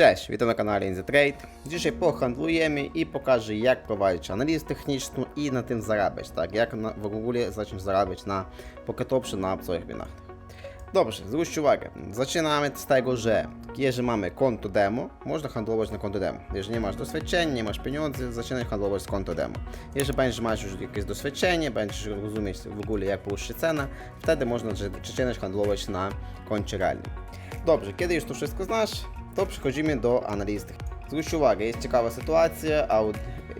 Cześć, witam na kanale In The Trade. Dzisiaj pohandlujemy i pokażę jak prowadzić analizę techniczną i na tym zarabiać, tak? Jak na, w ogóle zacząć zarabiać na Pocket Option na swoich binach. Dobrze, zwróćcie uwagę. Zaczynamy z tego, że jeżeli mamy konto demo, można handlować na konto demo. Jeżeli nie masz doświadczenia, nie masz pieniędzy, zaczynaj handlować z konto demo. Jeżeli będziesz mieć już jakieś doświadczenie, będziesz rozumieć w ogóle jak cena, wtedy można zaczynać handlować na koncie realnym. Dobrze, kiedy już to wszystko znasz, to przechodzimy do analizy. Zwróćcie uwagę, jest ciekawa sytuacja, AUD,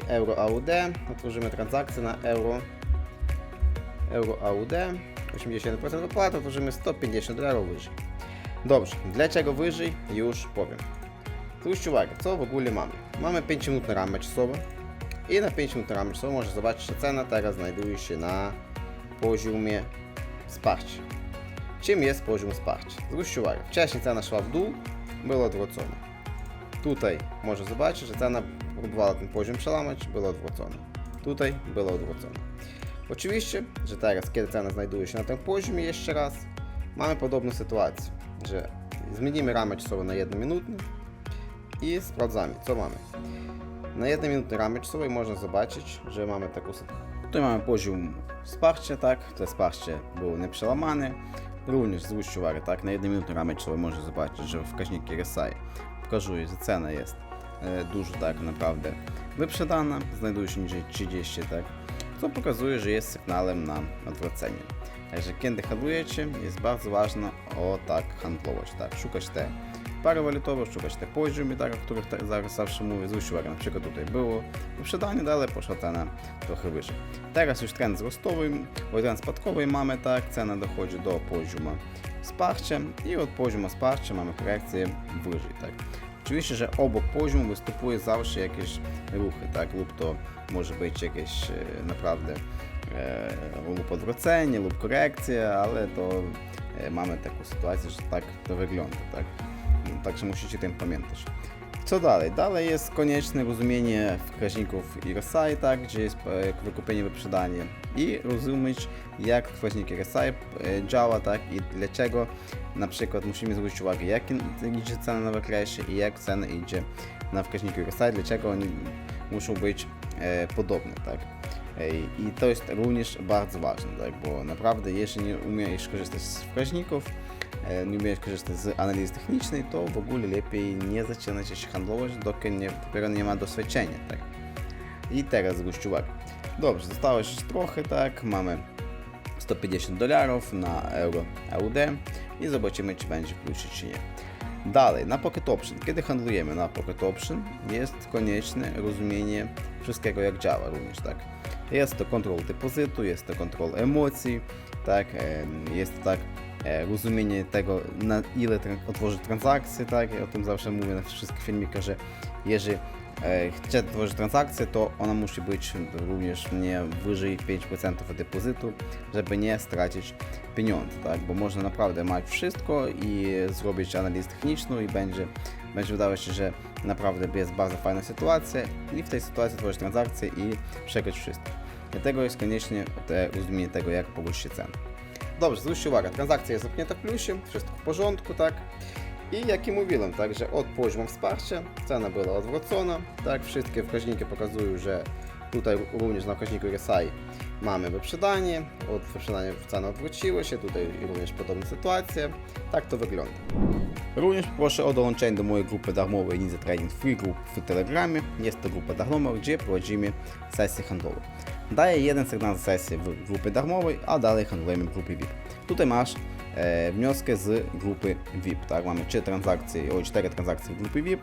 euro AUD, otworzymy transakcję na euro, euro AUD, 81% wypłaty, otworzymy 150 dolarów wyżej. Dobrze, dlaczego wyżej, już powiem. Zwróćcie uwagę, co w ogóle mamy. Mamy 5 minutne ramy czasowe i na 5 minut ramy czasowe można zobaczyć, że cena teraz znajduje się na poziomie wsparcia. Czym jest poziom wsparcia? Zwróćcie uwagę, wcześniej cena szła w dół, na tym poziomie jeszcze raz, mamy podobną sytuację, że zmienimy ramę czasową na 1 minutę i sprawdzamy, co mamy. Na 1 minutę ramy czasowej można zobaczyć, że mamy taką sytuację. Tutaj mamy poziom wsparcia, tak, to wsparcie było nieprzełamane. Również zwróćcie uwagę, tak, na 1 minutę ramy czasowej można zobaczyć, że wskaźnik RSI pokazuje, że cena jest e, dużo tak? Naprawdę. Wyprzedana, znajduje się niżej 30, tak, co pokazuje, że jest sygnałem na odwrócenie. Także kiedy handlujecie, jest bardzo ważne o tak handlować, tak, szukać te pary walutowe, szukać te poziomy, tak, o których tak zaraz zawsze mówię, zwróć uwagę, na przykład tutaj było wyprzedanie, dalej poszła cena trochę wyżej. Teraz już trend wzrostowy, bo trend spadkowy mamy, tak, cena dochodzi do poziomu wsparcia i od poziomu wsparcia mamy korekcję wyżej, tak. Oczywiście, że obok poziomu występuje zawsze jakieś ruchy, tak, lub to może być jakieś e, naprawdę e, lub odwrócenie, lub korekcja, ale to e, mamy taką sytuację, że tak to wygląda, tak. Także musicie tym pamiętać. Co dalej? Dalej jest konieczne rozumienie wskaźników RSI, tak, gdzie jest e, wykupienie, wyprzedanie i rozumieć jak wskaźnik RSI e, działa, tak, i dlaczego na przykład musimy zwrócić uwagę jak idzie cena na wykresie i jak cena idzie na wskaźniku RSI, dlaczego oni muszą być e, podobne, tak. E, I to jest również bardzo ważne, tak, bo naprawdę jeśli nie umiesz korzystać z wskaźników, nie umiesz korzystać z analizy technicznej, to w ogóle lepiej nie zaczynać się handlować, dopóki nie, dopiero nie ma doświadczenia, tak. I teraz uwagę. Dobrze, zostało jeszcze trochę, tak, mamy 150 dolarów na euro AUD i zobaczymy, czy będzie kluczy, czy nie. Dalej, na Pocket Option. Kiedy handlujemy na Pocket Option, jest konieczne rozumienie wszystkiego, jak działa również, tak. Jest to kontrol depozytu, jest to kontrol emocji, tak, jest to tak e, rozumienie tego, na ile tran- otworzyć transakcję, tak, ja o tym zawsze mówię na wszystkich filmikach, że jeżeli e, chce otworzyć transakcję, to ona musi być również nie wyżej 5% od depozytu, żeby nie stracić pieniądze, tak? Bo można naprawdę mieć wszystko i zrobić analizę techniczną i będzie, będzie wydawało się, że naprawdę jest bardzo fajna sytuacja i w tej sytuacji tworzyć transakcję i przegrać wszystko. Dlatego jest koniecznie te rozumienie tego, jak powróci się cena. Dobrze, zwróćcie uwagę, transakcja jest zamknięta w plusie, wszystko w porządku, tak? I jak i mówiłem, tak, że od poziomu wsparcia cena była odwrócona, tak, wszystkie wskaźniki pokazują, że tutaj również na wskaźniku RSI mamy wyprzedanie, od wyprzedania cena odwróciła się, tutaj również podobna sytuacja, tak to wygląda. Również proszę o dołączenie do mojej grupy darmowej Ninja Trading Free Group w Telegramie. Jest to grupa darmowa, gdzie prowadzimy sesje handlowe. Daję jeden sygnał z sesji w grupie darmowej, a dalej handlujemy w grupie VIP. Tutaj masz e, wnioski z grupy VIP, tak? Mamy 3 transakcje, o 4 transakcje w grupie VIP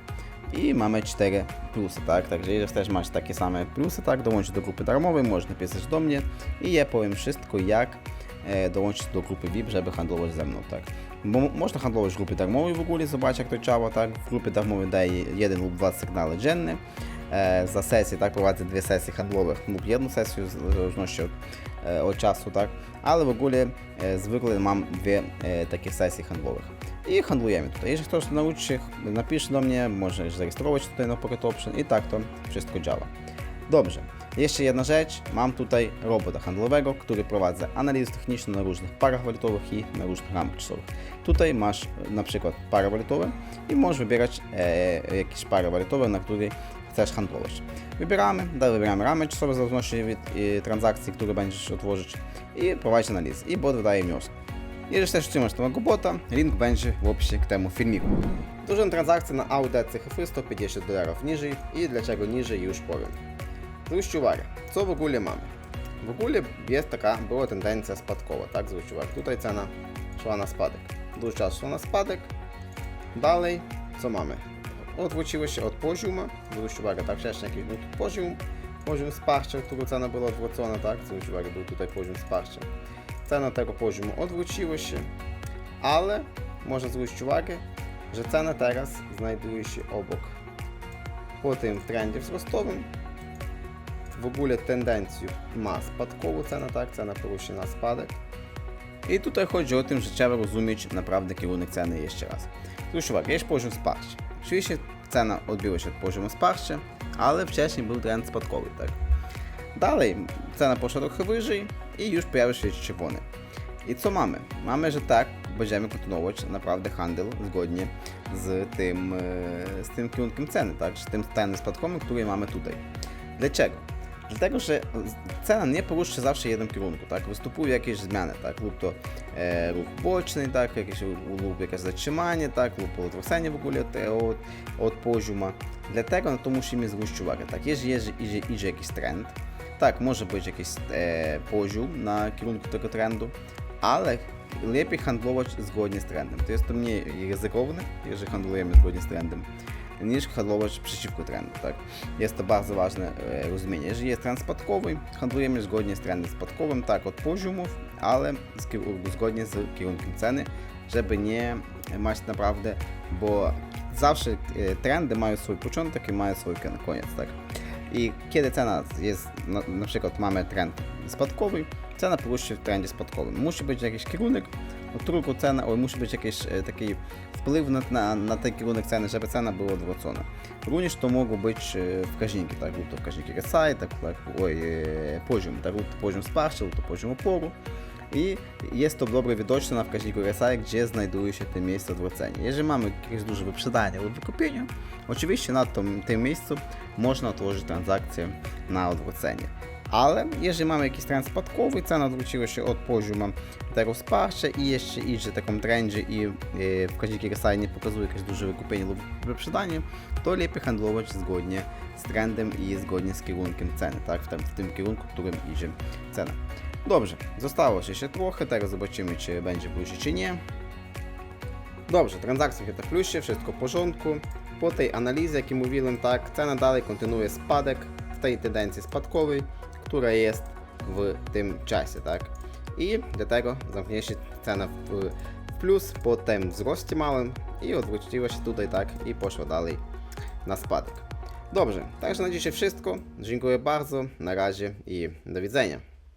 i mamy 4 plusy, tak? Także jeżeli chcesz mać takie same plusy, tak? Dołączyć do grupy darmowej, możesz napisać do mnie i ja powiem wszystko, jak e, dołączyć do grupy VIP, żeby handlować ze mną, tak? Bo można handlować w grupie darmowej w ogóle, zobacz jak to działa, tak? W grupie darmowej daje jeden lub dwa sygnały dzienne. Prowadzę sesje handlowych lub jedną sesję w zależności od, e, od czasu, tak, ale w ogóle e, zwykle mam dwie e, takie sesje handlowych i handlujemy tutaj. Jeżeli ktoś nauczy się, napisz do mnie, możesz zarejestrować tutaj na Pocket Option i tak to wszystko działa. Dobrze, Jeszcze jedna rzecz, mam tutaj robota handlowego, który prowadzi analizę techniczną na różnych parach walutowych i na różnych ramach. Tutaj masz e, na przykład pary walutowe i możesz wybierać e, jakieś pary na której chcesz handlować. Wybieramy, dalej wybieramy ramy czasowe w zależności od e, transakcji, które będziesz otworzyć i prowadzić analizę. I bot wydaje wnioski. Jeżeli chcesz wstrzymać tego bota, link będzie w opisie k temu filmiku. Dużą transakcję na AUD CHF 150 dolarów niżej i dlaczego niżej już powiem. Zwróćcie uwagę, co w ogóle mamy. W ogóle jest taka, była tendencja spadkowa, tak? Zwróćcie uwagę, tutaj cena szła na spadek. Dużo czasu szła na spadek. Dalej, co mamy? Odwróciło się od poziomu, zwróćcie uwagę, tak, wcześniej jakiś był poziom, poziom wsparcia, którego cena była odwrócona, tak? Zwróćcie uwagę, był tutaj poziom wsparcia. Cena tego poziomu odwróciła się, ale można zwrócić uwagę, że cena teraz znajduje się obok. Po tym trendzie wzrostowym w ogóle tendencję ma spadkową cenę, tak, cena poruszy na spadek. I tutaj chodzi o tym, że trzeba rozumieć naprawdę kierunek ceny jeszcze raz. Zwróć uwagę, jest poziom wsparcia. Oczywiście cena odbiła się od poziomu wsparcia, ale wcześniej był trend spadkowy, tak. Dalej cena poszła trochę wyżej i już pojawił się czerwony. I co mamy? Mamy, że tak, będziemy kontynuować naprawdę handel zgodnie z tym, e, z tym kierunkiem ceny, tak, z tym trendem spadkowym, który mamy tutaj. Dlaczego? Dlatego, że cena nie poruszy się zawsze w jednym kierunku, tak? Występują jakieś zmiany, tak? Lub to e, ruch boczny, tak? Jakieś, lub jakieś zatrzymanie, tak? Lub odwrócenie w ogóle od, od, od poziomu. Dlatego na to musimy zwrócić uwagę, tak? Jeżeli idzie, idzie, idzie jakiś trend, tak, może być jakiś e, poziom na kierunku tego trendu, ale lepiej handlować zgodnie z trendem. To jest to mniej ryzykowne, jeżeli handlujemy zgodnie z trendem niż handlować przeciwko trendu. Tak? Jest to bardzo ważne e, rozumienie. Jeżeli jest trend spadkowy, handlujemy zgodnie z trendem spadkowym, tak od poziomów, ale zgodnie z kierunkiem ceny, żeby nie mać naprawdę, bo zawsze e, trendy mają swój początek i mają swój kon- koniec. Tak? I kiedy cena jest, na, na przykład mamy trend spadkowy, cena poruszy się w trendzie spadkowym. Musi być jakiś kierunek, od którego cena, oj, musi być jakiś e, taki wpływ na, na, na ten kierunek ceny, żeby cena była odwrócona. Również to mogą być e, wskaźniki, tak, lub to wskaźniki RSI, tak, tak oj, e, poziom, tak, lub to poziom wsparcia, lub to poziom oporu. I jest to dobrze widoczne na wskaźniku RSI, gdzie znajduje się to miejsce odwrócenia. Jeżeli mamy jakieś duże wyprzedanie lub wykupienie, oczywiście na tym, tym miejscu można otworzyć transakcję na odwrócenie. Ale jeżeli mamy jakiś trend spadkowy, cena odwróciła się od poziomu tego wsparcia i jeszcze idzie w takim trendzie i e, wskaźnik RSI nie pokazuje jakieś duże wykupienie lub wyprzedanie, to lepiej handlować zgodnie z trendem i zgodnie z kierunkiem ceny, tak? W tym, w tym kierunku, w którym idzie cena. Dobrze, zostało się jeszcze trochę, teraz zobaczymy, czy będzie plusie, czy nie. Dobrze, transakcje to w plusie, wszystko w porządku. Po tej analizie, jak i mówiłem, tak, cena dalej kontynuuje spadek w tej tendencji spadkowej, która jest w tym czasie, tak. I dlatego zamknie się cena w, plus po tym wzroście małym i odwróciła się tutaj, tak, i poszła dalej na spadek. Dobrze, także na dzisiaj wszystko. Dziękuję bardzo, na razie i do widzenia.